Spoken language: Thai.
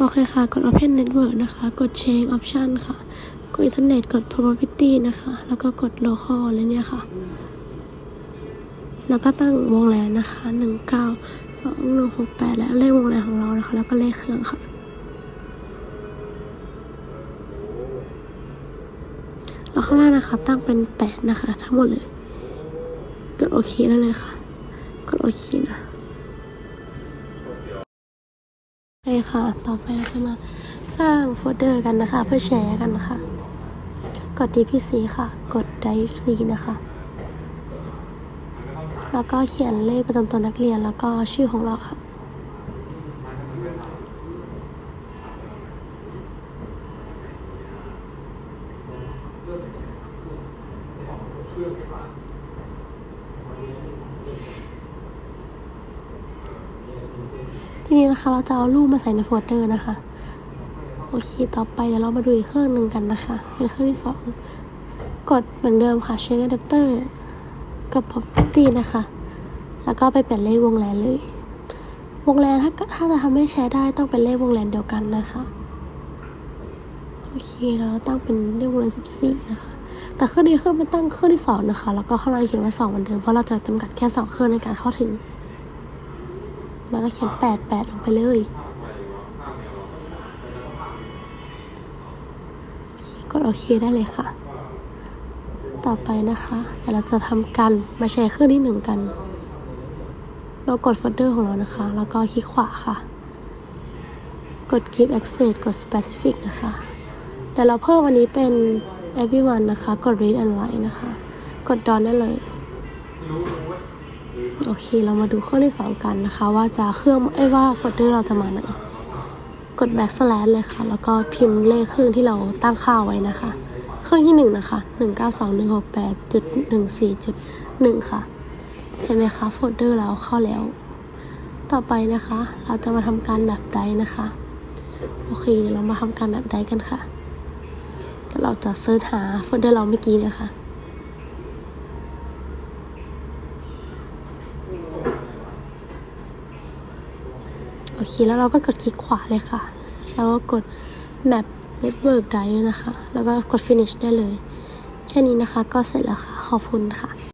โอเคค่ะ กด Open Network นะคะ กด Change Option ค่ะ กด Internet กด Probability นะคะ แล้วก็กด Local อะไรเนี่ยค่ะ แล้วก็ตั้งวงแหวนนะคะหนึ่งเก้าสองหนึ่งหกแปดแล้วเลขวงแหวนของเรานะคะ แล้วก็เลขเครื่องค่ะ แล้วข้างล่างนะคะ ตั้งเป็นแปดนะคะ ทั้งหมดเลย กดโอเคได้เลยค่ะ กดโอเคนะ คค่ะ ต่อไปเราจะมาสร้างโฟลเดอร์กันนะคะ เพื่อแชร์กันนะคะ กด DPC ค่ะ กด Drive C นะคะ แล้วก็เขียนเลขประจำตัวนักเรียนแล้วก็ชื่อของเราค่ะ ทีนี้นะคะ เราจะเอารูปมาใส่ในโฟลเดอร์นะคะ โอเค ต่อไปเดี๋ยวเรามาดูอีกเครื่องหนึ่งกันนะคะ เป็นเครื่องที่สองกดเหมือนเดิมค่ะ Check Adapter กับ Property นะคะ แล้วก็ไปเปลี่ยนเลขวงแหวนเลย วงแหวนถ้าถ้าจะทำให้ใช้ได้ต้องเป็นเลขวงแหวนเดียวกันนะคะโอเคแล้วตั้งเป็นเลขวงแหวนสิบสี่นะคะ แต่เครื่องนี้เครื่องมันตั้งเครื่องที่สองนะคะ แล้วก็ข้างล่างเขียนว่าสองเหมือนเดิมเพราะเราจะจำกัดแค่สองเครื่องในการเข้าถึง แล้วก็เขียนแปดแปดลงไปเลย กดโอเคได้เลยค่ะ ต่อไปนะคะเดี๋ยวเราจะทำการมาแชร์เครื่องที่หนึ่งกัน เรากดโฟลเดอร์ของเรานะคะ แล้วก็คลิกขวาค่ะ กด Keep Access กด Specific นะคะเดี๋ยวเราเพิ่มวันนี้เป็น everyone นะคะ กด Read and Write นะคะ กดดอนได้เลย โอเค เรามาดูเครื่อที่สองกันนะคะ ว่าจะเครื่องไอ้ว่าโฟลเดอร์เราจะมาไหน กด backslash เลยค่ะ แล้วก็พิมพ์เลขเครื่องที่เราตั้งค่าไว้นะคะ เครื่องที่หนึ่งนะคะหนึ่งเก้าสองหนึ่งหกแปดจุดหนึ่งสี่จุดหนึ่งค่ะ เห็นไหมคะ โฟลเดอร์เราเข้าแล้ว ต่อไปนะคะ เราจะมาทำการแบบไดนะคะ โอเค เดี๋ยวเรามาทำการแบบไดกันค่ะแล้วเราจะเซิร์ชหาโฟลเดอร์เราเมื่อกี้เลยค่ะ โอเค แล้วเราก็กดคลิกขวาเลยค่ะ แล้วก็กด map network drive นะคะ แล้วก็กด finish ได้เลย แค่นี้นะคะก็เสร็จแล้วค่ะ ขอบคุณค่ะ